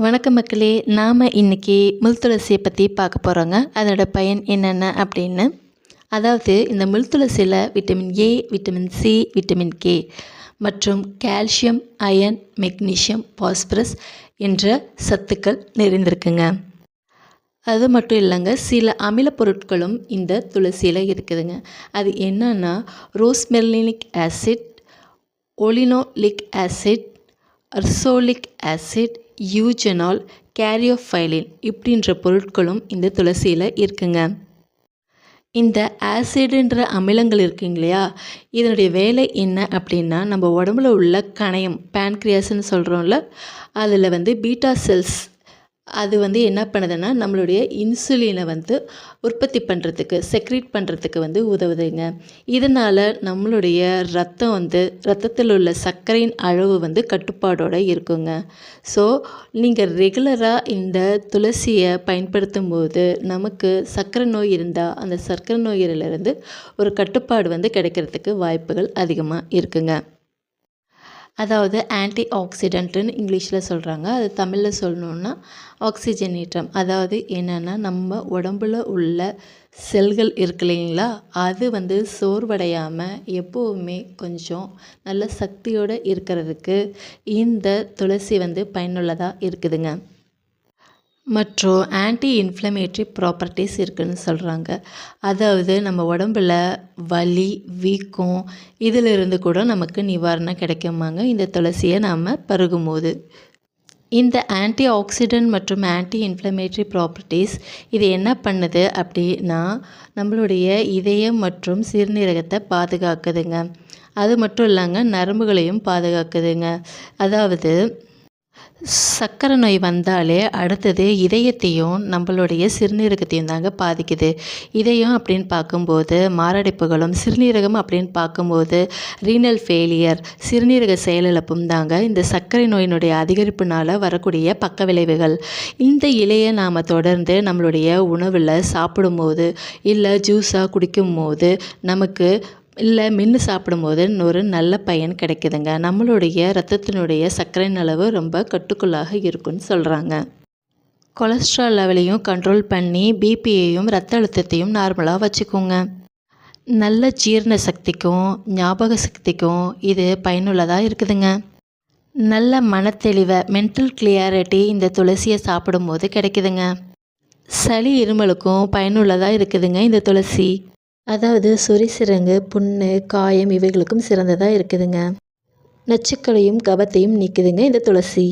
வணக்கம் மக்களே நாம் இன்றைக்கி முள்துளசியை பற்றி பார்க்க போகிறோங்க அதோட பயன் என்னென்ன அப்படின்னு? அதாவது இந்த முள்துளசியில் vitamin A vitamin C vitamin K மற்றும் கால்சியம் அயன் மெக்னீஷியம் பாஸ்பரஸ் என்ற சத்துக்கள் நிறைந்திருக்குங்க. அது மட்டும் இல்லைங்க சில அமில பொருட்களும் இந்த துளசியில் இருக்குதுங்க. அது என்னென்னா rosmarinic acid oleanolic acid ursolic acid eugenol caryophyllene இப்படின்ற பொருட்களும் இந்த துளசியில் இருக்குங்க. இந்த ஆசிடுன்ற அமிலங்கள் இருக்குங்க இல்லையா? இதனுடைய வேலை என்ன அப்படின்னா நம்ம உடம்புல உள்ள கணையம் பேன்க்ரியாஸ்ன்னு சொல்கிறோம்ல அதில் வந்து பீட்டா செல்ஸ் அது வந்து என்ன பண்ணுதுன்னா நம்மளுடைய இன்சுலினை வந்து உற்பத்தி பண்ணுறதுக்கு செக்ரீட் பண்ணுறதுக்கு வந்து உதவுதுங்க. இதனால் நம்மளுடைய ரத்தம் வந்து ரத்தத்தில் உள்ள சர்க்கரையின் அளவு வந்து கட்டுப்பாடோடு இருக்குங்க. ஸோ நீங்கள் ரெகுலராக இந்த துளசியை பயன்படுத்தும் போது நமக்கு சர்க்கரை நோய் இருந்தால் அந்த சர்க்கரை நோயிலிருந்து ஒரு கட்டுப்பாடு வந்து கிடைக்கிறதுக்கு வாய்ப்புகள் அதிகமாக இருக்குங்க. அதாவது ஆன்டி ஆக்சிடென்ட்டுன்னு இங்கிலீஷில் சொல்கிறாங்க அது தமிழில் சொல்லணுன்னா ஆக்சிஜனேற்றம் அதாவது என்னென்னா நம்ம உடம்புல உள்ள செல்கள் இருக்கு இல்லைங்களா? அது வந்து சோர்வடையாமல் எப்போவுமே கொஞ்சம் நல்ல சக்தியோடு இருக்கிறதுக்கு இந்த துளசி வந்து பயனுள்ளதாக இருக்குதுங்க. மற்றும் ஆன்டி இன்ஃப்ளமேட்ரி ப்ராப்பர்ட்டிஸ் இருக்குதுன்னு சொல்கிறாங்க அதாவது நம்ம உடம்புல வலி வீக்கம் இதிலிருந்து கூட நமக்கு நிவாரணம் கிடைக்குமாங்க. இந்த துளசியை நாம் பருகும்போது. இந்த ஆன்டி ஆக்சிடென்ட் மற்றும் ஆன்டி இன்ஃப்ளமேட்ரி ப்ராப்பர்ட்டிஸ் இது என்ன பண்ணுது அப்படின்னா நம்மளுடைய இதயம் மற்றும் சிறுநீரகத்தை பாதுகாக்குதுங்க. அது மட்டும் இல்லைங்க நரம்புகளையும் பாதுகாக்குதுங்க. அதாவது சர்க்கரை நோய் வந்தாலே அடுத்தது இதயத்தையும் நம்மளுடைய சிறுநீரகத்தையும் தாங்க பாதிக்குது. இதயம் அப்படின்னு பார்க்கும்போது மாரடைப்புகளும் சிறுநீரகம் அப்படின்னு பார்க்கும்போது ரீனல் ஃபெயிலியர் சிறுநீரக செயலிழப்பும் தாங்க இந்த சர்க்கரை நோயினுடைய அதிகரிப்புனால் வரக்கூடிய பக்க விளைவுகள். இந்த இலையை நாம் தொடர்ந்து நம்மளுடைய உணவில் சாப்பிடும்போது இல்லை ஜூஸாக குடிக்கும் போது நமக்கு இல்லை மென்று சாப்பிடும்போது ஒரு நல்ல பயன் கிடைக்குதுங்க. நம்மளுடைய ரத்தத்தினுடைய சர்க்கரையின் அளவு ரொம்ப கட்டுக்குள்ளாக இருக்குன்னு சொல்கிறாங்க கொலஸ்ட்ரால் லெவலையும் கண்ட்ரோல் பண்ணி பிபியையும் ரத்த அழுத்தத்தையும் நார்மலாக வச்சுக்கோங்க. நல்ல ஜீரண சக்திக்கும் ஞாபக சக்திக்கும் இது பயனுள்ளதாக இருக்குதுங்க. நல்ல மனத்தெளிவை மென்டல் கிளியாரிட்டி இந்த துளசியை சாப்பிடும்போது கிடைக்குதுங்க. சளி இருமலுக்கும் பயனுள்ளதாக இருக்குதுங்க இந்த துளசி. அதாவது சொரிசிரங்கு புண்ணு காயம் இவைகளுக்கும் சிறந்ததாக இருக்குதுங்க. நச்சுக்களையும் கபத்தையும் நீக்குதுங்க இந்த துளசி.